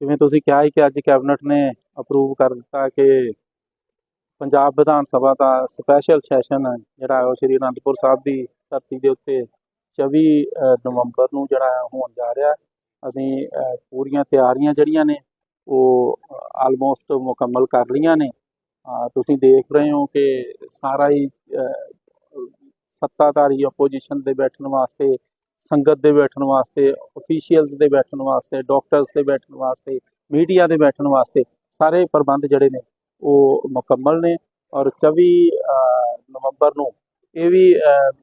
ਜਿਵੇਂ ਤੁਸੀਂ ਕਿਹਾ ਹੈ ਕਿ ਅੱਜ ਕੈਬਨਿਟ ਨੇ ਅਪਰੂਵ ਕਰ ਦਿੱਤਾ ਕਿ ਪੰਜਾਬ ਵਿਧਾਨ ਸਭਾ ਦਾ ਸਪੈਸ਼ਲ ਸੈਸ਼ਨ ਜਿਹੜਾ ਉਹ ਸ਼੍ਰੀ ਅਨੰਦਪੁਰ ਸਾਹਿਬ ਦੀ ਧਰਤੀ ਦੇ ਉੱਤੇ 24 ਨਵੰਬਰ ਨੂੰ ਜਿਹੜਾ ਹੋਣ ਜਾ ਰਿਹਾ ਅਸੀਂ ਪੂਰੀਆਂ ਤਿਆਰੀਆਂ ਜਿਹੜੀਆਂ ਨੇ, ਉਹ ਆਲਮੋਸਟ ਮੁਕੰਮਲ ਕਰ ਲਈਆਂ ਨੇ। ਤੁਸੀਂ ਦੇਖ ਰਹੇ ਹੋ ਕਿ ਸਾਰਾ ਹੀ ਸੱਤਾਧਾਰੀ ਆਪੋਜੀਸ਼ਨ ਦੇ ਬੈਠਣ ਵਾਸਤੇ ਸੰਗਤ ਦੇ ਬੈਠਣ ਵਾਸਤੇ ਅਫੀਸ਼ੀਅਲਸ ਦੇ ਬੈਠਣ ਵਾਸਤੇ ਡਾਕਟਰਸ ਦੇ ਬੈਠਣ ਵਾਸਤੇ ਮੀਡੀਆ ਦੇ ਬੈਠਣ ਵਾਸਤੇ ਸਾਰੇ ਪ੍ਰਬੰਧ ਜਿਹੜੇ ਨੇ ਉਹ ਮੁਕੰਮਲ ਨੇ ਔਰ 24 ਨਵੰਬਰ ਨੂੰ ਇਹ ਵੀ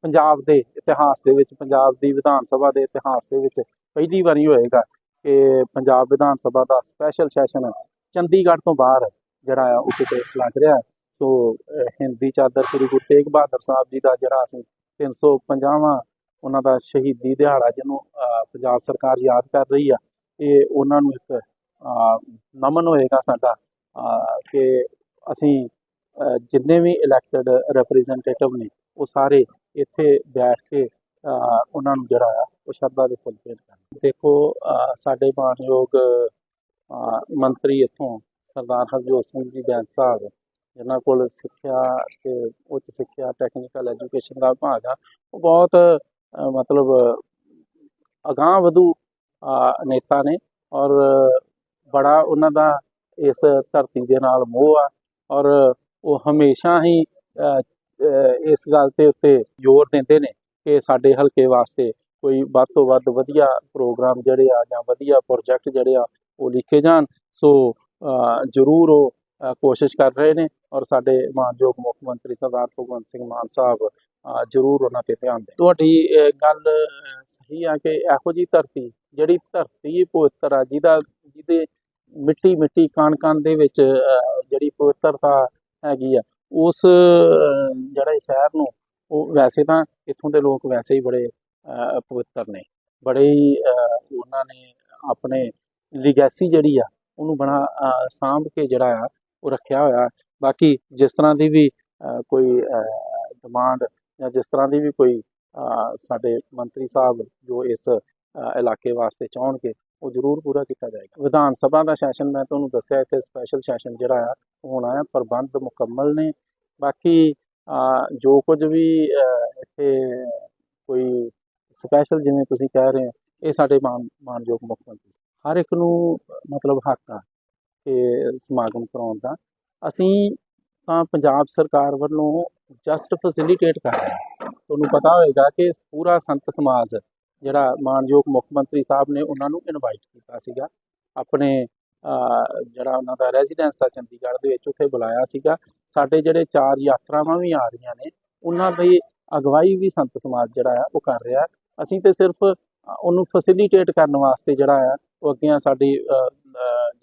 ਪੰਜਾਬ ਦੇ ਇਤਿਹਾਸ ਦੇ ਵਿੱਚ, ਪੰਜਾਬ ਦੀ ਵਿਧਾਨ ਸਭਾ ਦੇ ਇਤਿਹਾਸ ਦੇ ਵਿੱਚ ਪਹਿਲੀ ਵਾਰੀ ਹੋਏਗਾ ਕਿ ਪੰਜਾਬ ਵਿਧਾਨ ਸਭਾ ਦਾ ਸਪੈਸ਼ਲ ਸੈਸ਼ਨ ਚੰਡੀਗੜ੍ਹ ਤੋਂ ਬਾਹਰ ਜਿਹੜਾ ਆ ਉਹ ਕਿਤੇ ਲੱਗ ਰਿਹਾ। ਸੋ ਹਿੰਦੀ ਚਾਦਰ ਸ੍ਰੀ ਗੁਰੂ ਤੇਗ ਬਹਾਦਰ ਸਾਹਿਬ ਜੀ ਦਾ ਜਿਹੜਾ ਅਸੀਂ 350ਵਾਂ ਉਹਨਾਂ ਦਾ ਸ਼ਹੀਦੀ ਦਿਹਾੜਾ ਜਿਹਨੂੰ ਪੰਜਾਬ ਸਰਕਾਰ ਯਾਦ ਕਰ ਰਹੀ ਆ, ਇਹ ਉਹਨਾਂ ਨੂੰ ਇੱਕ ਨਮਨ ਹੋਏਗਾ ਸਾਡਾ ਕਿ ਅਸੀਂ ਜਿੰਨੇ ਵੀ ਇਲੈਕਟਡ ਰਿਪਰੈਜ਼ੈਂਟੇਟਿਵ ਨੇ, ਉਹ ਸਾਰੇ ਇੱਥੇ ਬੈਠ ਕੇ ਉਹਨਾਂ ਨੂੰ ਜਿਹੜਾ ਆ, ਉਹ ਸ਼ਰਧਾ ਦੇ ਫੁੱਲ ਭੇਟ ਕਰਨ। ਦੇਖੋ ਸਾਡੇ ਮਾਨਯੋਗ ਮੰਤਰੀ ਇੱਥੋਂ ਸਰਦਾਰ ਹਰਜੋਤ ਸਿੰਘ ਜੀ ਬੈਂਸ ਸਾਹਿਬ, ਜਿਨ੍ਹਾਂ ਕੋਲ ਸਿੱਖਿਆ ਤੇ ਉੱਚ ਸਿੱਖਿਆ ਟੈਕਨੀਕਲ ਐਜੂਕੇਸ਼ਨ ਦਾ ਵਿਭਾਗ ਆ, ਉਹ ਬਹੁਤ ਅ, ਮਤਲਬ ਅਗਾਂਹ ਵਧੂ ਨੇਤਾ ਨੇ ਔਰ ਬੜਾ ਉਹਨਾਂ ਦਾ ਇਸ ਧਰਤੀ ਦੇ ਨਾਲ ਮੋਹ ਆ ਔਰ ਉਹ ਹਮੇਸ਼ਾ ਹੀ ਇਸ ਗੱਲ ਤੇ ਉੱਤੇ ਜ਼ੋਰ ਦਿੰਦੇ ਨੇ ਕਿ ਸਾਡੇ ਹਲਕੇ ਵਾਸਤੇ ਕੋਈ ਵੱਧ ਤੋਂ ਵੱਧ ਵਧੀਆ ਪ੍ਰੋਗਰਾਮ ਜਿਹੜੇ ਆ ਜਾਂ ਵਧੀਆ ਪ੍ਰੋਜੈਕਟ ਜਿਹੜੇ ਆ ਉਹ ਲਿਖੇ ਜਾਣ। ਸੋ ਜ਼ਰੂਰ ਉਹ ਕੋਸ਼ਿਸ਼ ਕਰ ਰਹੇ ਨੇ ਔਰ ਸਾਡੇ ਮਾਨਯੋਗ ਮੁੱਖ ਮੰਤਰੀ ਸਰਦਾਰ ਭਗਵੰਤ ਸਿੰਘ ਮਾਨ ਸਾਹਿਬ ਜ਼ਰੂਰ ਉਹਨਾਂ ਤੇ ਧਿਆਨ ਦੇ ਤੁਹਾਡੀ ਗੱਲ ਸਹੀ ਆ ਕਿ ਇਹੋ ਜੀ ਧਰਤੀ ਜਿਹੜੀ ਧਰਤੀ ਪਵਿੱਤਰ ਆ ਜਿਹਦਾ ਜਿਹਦੇ ਮਿੱਟੀ ਮਿੱਟੀ ਕਣ ਕਣ ਦੇ ਵਿੱਚ ਜਿਹੜੀ ਪਵਿੱਤਰਤਾ ਹੈਗੀ ਆ ਉਸ ਅ, ਜਿਹੜੇ ਸ਼ਹਿਰ ਨੂੰ ਉਹ ਵੈਸੇ ਤਾਂ ਇੱਥੋਂ ਦੇ ਲੋਕ ਵੈਸੇ ਹੀ ਬੜੇ ਪਵਿੱਤਰ ਨੇ। ਬੜੇ ਹੀ ਉਹਨਾਂ ਨੇ ਆਪਣੇ ਲਿਗੈਸੀ ਜਿਹੜੀ ਆ ਉਹਨੂੰ ਬੜਾ ਸਾਂਭ ਕੇ ਜਿਹੜਾ ਆ ਉਹ ਰੱਖਿਆ ਹੋਇਆ ਬਾਕੀ ਜਿਸ ਤਰ੍ਹਾਂ ਦੀ ਵੀ ਕੋਈ ਡਿਮਾਂਡ ਜਾਂ ਜਿਸ ਤਰ੍ਹਾਂ ਦੀ ਵੀ ਕੋਈ ਸਾਡੇ ਮੰਤਰੀ ਸਾਹਿਬ ਜੋ ਇਸ ਇਲਾਕੇ ਵਾਸਤੇ ਚਾਹਣਗੇ, ਉਹ ਜ਼ਰੂਰ ਪੂਰਾ ਕੀਤਾ ਜਾਏਗਾ। ਵਿਧਾਨ ਸਭਾ ਦਾ ਸੈਸ਼ਨ ਮੈਂ ਤੁਹਾਨੂੰ ਦੱਸਿਆ, ਇੱਥੇ ਸਪੈਸ਼ਲ ਸੈਸ਼ਨ ਜਿਹੜਾ ਆ ਹੋਣਾ ਹੈ ਪ੍ਰਬੰਧ ਮੁਕੰਮਲ ਨੇ। ਬਾਕੀ ਜੋ ਕੁਝ ਵੀ ਇੱਥੇ ਕੋਈ ਸਪੈਸ਼ਲ ਜਿਵੇਂ ਤੁਸੀਂ ਕਹਿ ਰਹੇ ਹੋ, ਇਹ ਸਾਡੇ ਮਾਨ, ਮਾਨਯੋਗ ਮੁੱਖ ਮੰਤਰੀ ਹਰ ਇੱਕ ਨੂੰ ਮਤਲਬ ਹੱਕ ਆ। ਕਿ ਸਮਾਗਮ ਕਰਾਉਣ ਦਾ, ਅਸੀਂ ਤਾਂ ਪੰਜਾਬ ਸਰਕਾਰ ਵੱਲੋਂ ਜਸਟ ਫੈਸਿਲਿਟੇਟ ਕਰ ਰਹੇ ਹਾਂ। ਤੁਹਾਨੂੰ ਪਤਾ ਹੋਵੇਗਾ ਕਿ ਪੂਰਾ ਸੰਤ ਸਮਾਜ, ਜਿਹੜਾ ਮਾਨਯੋਗ ਮੁੱਖ ਮੰਤਰੀ ਸਾਹਿਬ ਨੇ ਉਹਨਾਂ ਨੂੰ ਇਨਵਾਈਟ ਕੀਤਾ ਸੀਗਾ। ਆਪਣੇ ਜਿਹੜਾ ਉਹਨਾਂ ਦਾ ਰੈਜ਼ੀਡੈਂਸ ਆ ਚੰਡੀਗੜ੍ਹ ਦੇ ਵਿੱਚ, ਉੱਥੇ ਬੁਲਾਇਆ ਸੀਗਾ। ਸਾਡੇ ਜਿਹੜੇ ਚਾਰ ਯਾਤਰਾਵਾਂ ਵੀ ਆ ਰਹੀਆਂ ਨੇ, ਉਹਨਾਂ ਦੀ ਅਗਵਾਈ ਵੀ ਸੰਤ ਸਮਾਜ ਜਿਹੜਾ ਆ, ਉਹ ਕਰ ਰਿਹਾ। ਅਸੀਂ ਤੇ ਸਿਰਫ ਉਹਨੂੰ ਫੈਸਿਲਿਟੇਟ ਕਰਨ ਵਾਸਤੇ ਜਿਹੜਾ ਆ, ਉਹ ਅੱਗੇ ਆ ਸਾਡੀ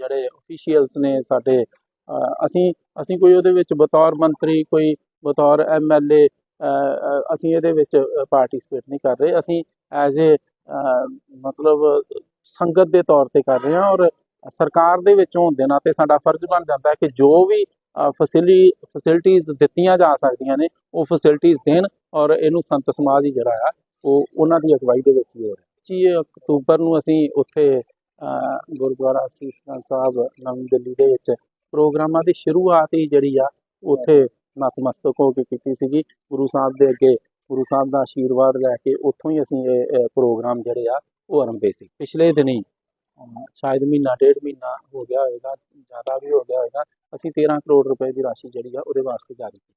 ਜਿਹੜੇ ਅਫੀਸ਼ੀਅਲਸ ਨੇ ਸਾਡੇ ਅਸੀਂ ਅਸੀਂ ਕੋਈ ਉਹਦੇ ਵਿੱਚ ਬਤੌਰ ਮੰਤਰੀ, ਕੋਈ ਬਤੌਰ ਐਮਐਲਏ ਅਸੀਂ ਇਹਦੇ ਵਿੱਚ ਪਾਰਟਿਸਿਪੇਟ ਨਹੀਂ ਕਰ ਰਹੇ। ਅਸੀਂ ਐਜ਼ ਏ ਮਤਲਬ ਸੰਗਤ ਦੇ ਤੌਰ ਤੇ ਕਰ ਰਹੇ ਹਾਂ ਔਰ ਸਰਕਾਰ ਦੇ ਵਿੱਚ ਹੋਣ ਦੇ ਨਾਤੇ ਸਾਡਾ ਫਰਜ਼ ਬਣ ਜਾਂਦਾ ਹੈ ਕਿ ਜੋ ਵੀ ਫੈਸਿਲਿਟੀ ਫੈਸਿਲਿਟੀਆਂ ਦਿੱਤੀਆਂ ਜਾ ਸਕਦੀਆਂ ਨੇ, ਉਹ ਫੈਸਿਲਿਟੀਆਂ ਦੇਣ ਔਰ ਇਹਨੂੰ ਸੰਤ ਸਮਾਜ ਹੀ ਜਿਹੜਾ ਆ, ਉਹ ਉਹਨਾਂ ਦੀ ਅਗਵਾਈ ਦੇ ਵਿੱਚ ਹੀ ਹੋ ਰਿਹਾ। ਜੀ ਅਕਤੂਬਰ ਨੂੰ ਅਸੀਂ ਉੱਥੇ ਗੁਰਦੁਆਰਾ ਸੀਸ ਸਾਹਿਬ, ਨਵੀਂ ਦਿੱਲੀ ਦੇ ਵਿੱਚ ਪ੍ਰੋਗਰਾਮਾਂ ਦੀ ਸ਼ੁਰੂਆਤ ਹੀ ਜਿਹੜੀ ਆ, ਉੱਥੇ ਨਤਮਸਤਕ ਹੋ ਕੇ ਕੀਤੀ ਸੀਗੀ। ਗੁਰੂ ਸਾਹਿਬ ਦੇ ਅੱਗੇ, ਗੁਰੂ ਸਾਹਿਬ ਦਾ ਆਸ਼ੀਰਵਾਦ ਲੈ ਕੇ ਉੱਥੋਂ ਹੀ ਅਸੀਂ ਇਹ ਪ੍ਰੋਗਰਾਮ ਜਿਹੜੇ ਆ, ਉਹ ਆਰੰਭੇ ਸੀ। ਪਿਛਲੇ ਦਿਨੀ ਸ਼ਾਇਦ ਮਹੀਨਾ, ਡੇਢ ਮਹੀਨਾ ਹੋ ਗਿਆ ਹੋਵੇਗਾ ਜ਼ਿਆਦਾ ਵੀ ਹੋ ਗਿਆ ਹੋਵੇਗਾ ਅਸੀਂ 13 ਕਰੋੜ ਰੁਪਏ ਦੀ ਰਾਸ਼ੀ ਜਿਹੜੀ ਆ, ਉਹਦੇ ਵਾਸਤੇ ਜਾਰੀ ਕੀਤੀ।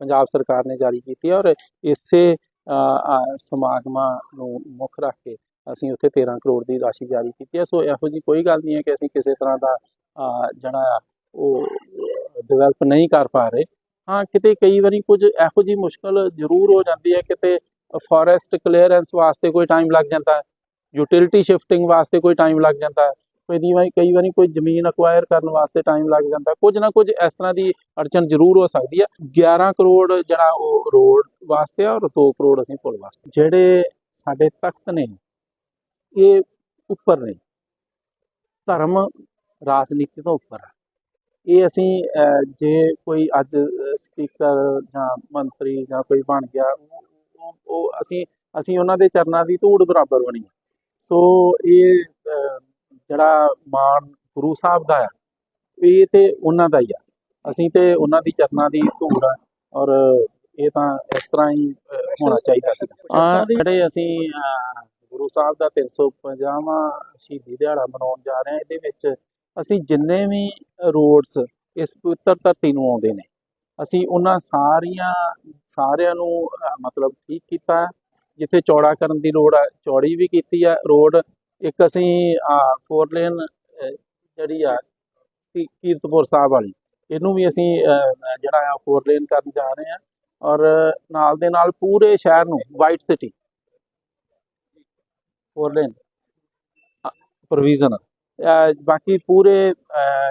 ਪੰਜਾਬ ਸਰਕਾਰ ਨੇ ਜਾਰੀ ਕੀਤੀ ਔਰ ਇਸੇ ਸਮਾਗਮਾਂ ਨੂੰ ਮੁੱਖ ਰੱਖ ਕੇ ਅਸੀਂ ਉੱਥੇ 13 ਕਰੋੜ ਦੀ ਰਾਸ਼ੀ ਜਾਰੀ ਕੀਤੀ ਹੈ। ਸੋ ਇਹੋ ਜੀ ਕੋਈ ਗੱਲ ਨਹੀਂ ਹੈ ਕਿ ਅਸੀਂ ਕਿਸੇ ਤਰ੍ਹਾਂ ਦਾ ਜਿਹੜਾ ਉਹ ਡਿਵੈਲਪ ਨਹੀਂ ਕਰ ਪਾ ਰਹੇ। ਹਾਂ, ਕਿਤੇ ਕਈ ਵਾਰੀ ਕੁਝ ਇਹੋ ਜੀ ਮੁਸ਼ਕਲ ਜ਼ਰੂਰ ਹੋ ਜਾਂਦੀ ਹੈ, ਕਿਤੇ ਫੋਰੈਸਟ ਕਲੀਅਰੈਂਸ ਵਾਸਤੇ ਕੋਈ ਟਾਈਮ ਲੱਗ ਜਾਂਦਾ ਹੈ ਯੂਟਿਲਿਟੀ ਸ਼ਿਫਟਿੰਗ ਵਾਸਤੇ ਕੋਈ ਟਾਈਮ ਲੱਗ ਜਾਂਦਾ ਹੈ, ਕਈ ਵਾਰੀ ਕਈ ਵਾਰੀ ਕੋਈ ਜ਼ਮੀਨ ਅਕਵਾਇਰ ਕਰਨ ਵਾਸਤੇ ਟਾਈਮ ਲੱਗ ਜਾਂਦਾ ਕੁਝ ਨਾ ਕੁਝ ਇਸ ਤਰ੍ਹਾਂ ਦੀ ਅੜਚਨ ਜ਼ਰੂਰ ਹੋ ਸਕਦੀ ਹੈ। 11 ਕਰੋੜ ਜਿਹੜਾ ਉਹ ਰੋਡ ਵਾਸਤੇ ਆ ਔਰ 2 ਕਰੋੜ ਅਸੀਂ ਪੁਲ ਵਾਸਤੇ। ਜਿਹੜੇ ਸਾਡੇ ਤਖਤ ਨੇ ਇਹ ਉੱਪਰ ਨੇ। ਧਰਮ ਰਾਜਨੀਤੀ ਤੋਂ ਉੱਪਰ। ਹੈ ਇਹ ਅਸੀਂ ਜੇ ਕੋਈ ਅੱਜ ਸਪੀਕਰ ਜਾਂ ਮੰਤਰੀ ਜਾਂ ਕੋਈ ਬਣ ਗਿਆ ਉਹ- ਅਸੀਂ ਅਸੀਂ ਉਹਨਾਂ ਦੇ ਚਰਨਾਂ ਦੀ ਧੂੜ ਬਰਾਬਰ ਬਣੀ। ਸੋ ਇਹ ਜਿਹੜਾ ਮਾਣ ਗੁਰੂ ਸਾਹਿਬ ਦਾ ਆ ਇਹ ਤੇ ਉਹਨਾਂ ਦਾ ਹੀ ਆ। ਅਸੀਂ ਤੇ ਉਹਨਾਂ ਦੀ ਚਰਨਾਂ ਦੀ ਧੂੜ ਆ ਔਰ ਇਹ ਤਾਂ ਇਸ ਤਰ੍ਹਾਂ ਹੀ ਹੋਣਾ ਚਾਹੀਦਾ ਸੀ। ਜਿਹੜੇ ਅਸੀਂ ਗੁਰੂ ਸਾਹਿਬ ਦਾ 350ਵਾਂ ਸ਼ਹੀਦੀ ਦਿਹਾੜਾ ਮਨਾਉਣ ਜਾ ਰਹੇ ਹਾਂ। ਇਹਦੇ ਵਿੱਚ ਅਸੀਂ ਜਿੰਨੇ ਵੀ ਰੋਡਸ ਇਸ ਪਵਿੱਤਰ ਧਰਤੀ ਨੂੰ ਆਉਂਦੇ ਨੇ, ਅਸੀਂ ਉਹਨਾਂ ਸਾਰੀਆਂ, ਸਾਰਿਆਂ ਨੂੰ ਮਤਲਬ ਠੀਕ ਕੀਤਾ। ਹੈ। ਜਿੱਥੇ ਚੌੜਾ ਕਰਨ ਦੀ ਲੋੜ ਹੈ ਚੌੜੀ ਵੀ ਕੀਤੀ ਹੈ ਰੋਡ ਇੱਕ ਅਸੀਂ ਫੋਰ ਲੇਨ ਜਿਹੜੀ ਆ, ਕੀ- ਕੀਰਤਪੁਰ ਸਾਹਿਬ ਵਾਲੀ। ਇਹਨੂੰ ਵੀ ਅਸੀਂ ਜਿਹੜਾ ਆ ਫੋਰ ਲੇਨ ਕਰਨ ਜਾ ਰਹੇ ਹਾਂ। ਔਰ ਨਾਲ ਦੇ ਨਾਲ ਪੂਰੇ ਸ਼ਹਿਰ ਨੂੰ white city four lane provision ਬਾਕੀ ਪੂਰੇ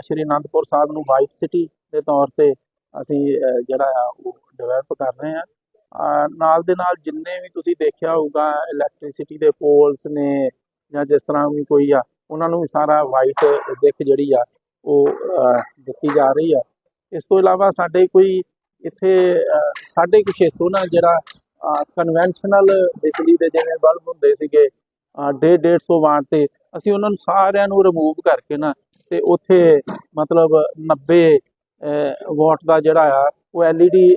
ਸ਼੍ਰੀ ਅਨੰਦਪੁਰ ਸਾਹਿਬ ਨੂੰ ਵਾਈਟ ਸਿਟੀ ਦੇ ਤੌਰ ਤੇ ਅਸੀਂ ਜਿਹੜਾ ਆ ਉਹ ਡਿਵੈਲਪ ਕਰ ਰਹੇ ਅਹ, ਨਾਲ ਦੇ ਨਾਲ ਜਿੰਨੇ ਵੀ ਤੁਸੀਂ ਦੇਖਿਆ ਹੋਊਗਾ ਇਲੈਕਟ੍ਰਿਸਿਟੀ ਦੇ ਪੋਲਸ ਨੇ ਜਾਂ ਜਿਸ ਤਰ੍ਹਾਂ ਵੀ ਕੋਈ ਆ ਉਹਨਾਂ ਨੂੰ ਵੀ ਸਾਰਾ ਵਾਈਟ ਦਿੱਖ ਜਿਹੜੀ ਆ ਉਹ ਦਿੱਤੀ ਜਾ ਰਹੀ ਆ। ਇਸ ਤੋਂ ਇਲਾਵਾ ਸਾਡੇ ਕੋਈ ਇੱਥੇ ਸਾਡੇ ਕੁਛ ਹਿੱਸੋਂ ਨਾ ਜਿਹੜਾ ਕਨਵੈਨਸ਼ਨਲ ਬਿਜਲੀ ਦੇ ਜਿਵੇਂ ਬਲਬ ਹੁੰਦੇ ਸੀਗੇ 1.5 150 ਵਾਟ ਤੇ ਅਸੀਂ ਉਹਨਾਂ ਨੂੰ ਸਾਰਿਆਂ ਨੂੰ ਰਿਮੂਵ ਕਰਕੇ ਨਾ ਤੇ ਉੱਥੇ ਮਤਲਬ 90 ਵਾਟ ਦਾ ਜਿਹੜਾ ਆ, ਉਹ ਐਲਈਡੀ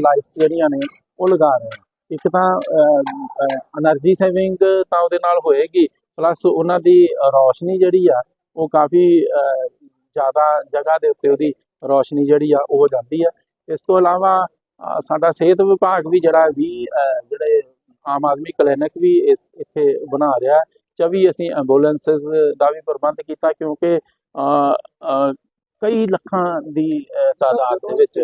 ਲਾਈਟਸ ਜਿਹੜੀਆਂ ਨੇ, ਉਹ ਲਗਾ ਰਹੇ ਆ। ਇੱਕ ਤਾਂ એનર્ਜੀ ਸੇਵਿੰਗ ਤਾਂ ਉਹਦੇ ਨਾਲ ਹੋਏਗੀ ਪਲੱਸ ਉਹਨਾਂ ਦੀ ਰੌਸ਼ਨੀ ਜਿਹੜੀ ਆ, ਉਹ ਕਾਫੀ ਜ਼ਿਆਦਾ ਜਗ੍ਹਾ ਦੇ ਉੱਤੇ ਉਹਦੀ ਰੌਸ਼ਨੀ ਜਿਹੜੀ ਆ, ਉਹ ਜਾਂਦੀ ਆ। ਇਸ ਤੋਂ ਇਲਾਵਾ ਸਾਡਾ ਸਿਹਤ ਵਿਭਾਗ ਵੀ ਜਿਹੜਾ 20 ਜਿਹੜੇ ਆਮ ਆਦਮੀ ਕਲੀਨਿਕ ਵੀ ਇਸ ਇੱਥੇ ਬਣਾ ਰਿਹਾ 24 ਅਸੀਂ ਐਂਬੂਲੈਂਸਸ ਦਾ ਵੀ ਪ੍ਰਬੰਧ ਕੀਤਾ ਕਿਉਂਕਿ ਅਹ, ਅਹ, ਕਈ ਲੱਖਾਂ ਦੀ ਤਾਦਾਦ ਦੇ ਵਿੱਚ